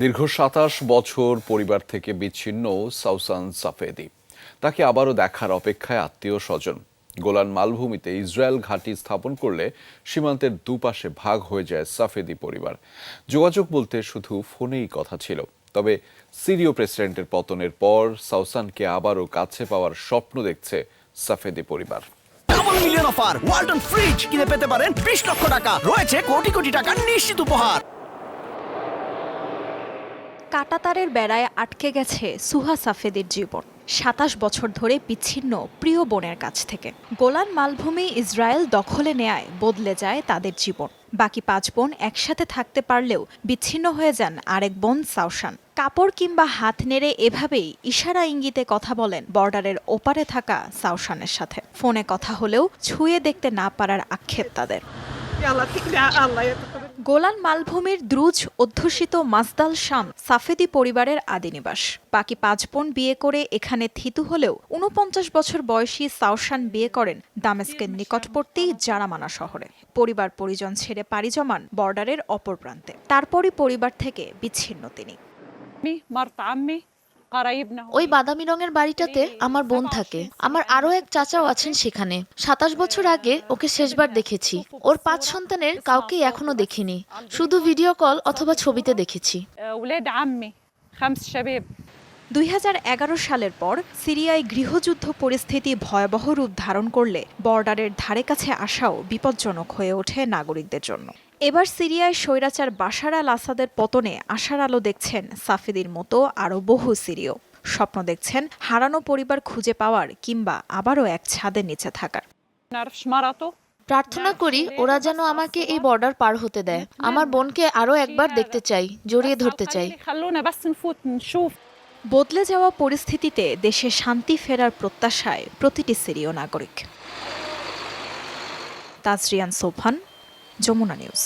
দীর্ঘ সাতাশ বছর পরিবার থেকে বিচ্ছিন্ন সাউসান সাফেদি। তাকে আবারও দেখার অপেক্ষায় আত্মীয় স্বজন। গোলান মালভূমিতে ইসরায়েল ঘাঁটি স্থাপন করলে সীমান্তের দুপাশে ভাগ হয়ে যায় সাফেদি পরিবার। যোগাযোগ বলতে শুধু ফোনেই কথা ছিল। তবে সিরিয় প্রেসিডেন্টের পতনের পর সাউসানকে আবারও কাছে পাওয়ার স্বপ্ন দেখছে সাফেদি পরিবার। মিলিয়ন অফার ফ্রিজ কিনে পেতে পারেন বিশ লক্ষ টাকা। রয়েছে কোটি কোটি টাকার নিশ্চিত উপহার। কাটাতারের বেড়ায় আটকে গেছে সুহা সাফেদের জীবন। সাতাশ বছর ধরে বিচ্ছিন্ন প্রিয় বোনের কাছ থেকে। গোলান মালভূমি ইসরায়েল দখলে নেয়ায় বদলে যায় তাদের জীবন। বাকি পাঁচ বোন একসাথে থাকতে পারলেও বিচ্ছিন্ন হয়ে যান আরেক বোন সাউসান কাপড় কিংবা হাত নেড়ে এভাবেই ইশারা ইঙ্গিতে কথা বলেন বর্ডারের ওপারে থাকা সাউসানের সাথে। ফোনে কথা হলেও ছুঁয়ে দেখতে না পারার আক্ষেপ তাদের। গোলান মালভূমির দ্রুজ অধ্যুষিত মাসদাল শাম সাফেদি পরিবারের আদিনিবাস বাকি পাঁচ বোন বিয়ে করে এখানে থিতু হলেও উনপঞ্চাশ বছর বয়সী সাউশান বিয়ে করেন দামেস্কের নিকটবর্তী জারামানা শহরে। পরিবার পরিজন ছেড়ে পাড়ি জমান বর্ডারের অপর প্রান্তে। তারপরই পরিবার থেকে বিচ্ছিন্ন তিনি। ওই বাদামি রঙের বাড়িটাতে আমার বোন থাকে। আমার আরও এক চাচাও আছেন সেখানে। সাতাশ বছর আগে ওকে শেষবার দেখেছি। ওর পাঁচ সন্তানের কাউকে এখনও দেখিনি। শুধু ভিডিও কল অথবা ছবিতে দেখেছি। দুই হাজার এগারো সালের পর সিরিয়ায় গৃহযুদ্ধ পরিস্থিতি ভয়াবহ রূপ ধারণ করলে বর্ডারের ধারে কাছে আসাও বিপজ্জনক হয়ে ওঠে নাগরিকদের জন্য। এবার সিরিয়ায় স্বৈরাচার বাসার আল আসাদের পতনে আশার আলো দেখছেন সাফিদির মতো আরও বহু সিরিয়। স্বপ্ন দেখছেন হারানো পরিবার খুঁজে পাওয়ার কিংবা আবারও এক ছাদের নিচে থাকার। প্রার্থনা করি ওরা যেন আমাকে এই বর্ডার পার হতে দেয়। আমার বোনকে আরও একবার দেখতে চাই জড়িয়ে ধরতে চাই। বদলে যাওয়া পরিস্থিতিতে দেশে শান্তি ফেরার প্রত্যাশায় প্রতিটি সিরিয় নাগরিক। তাজরিয়ান সোফান যমুনা নিউজ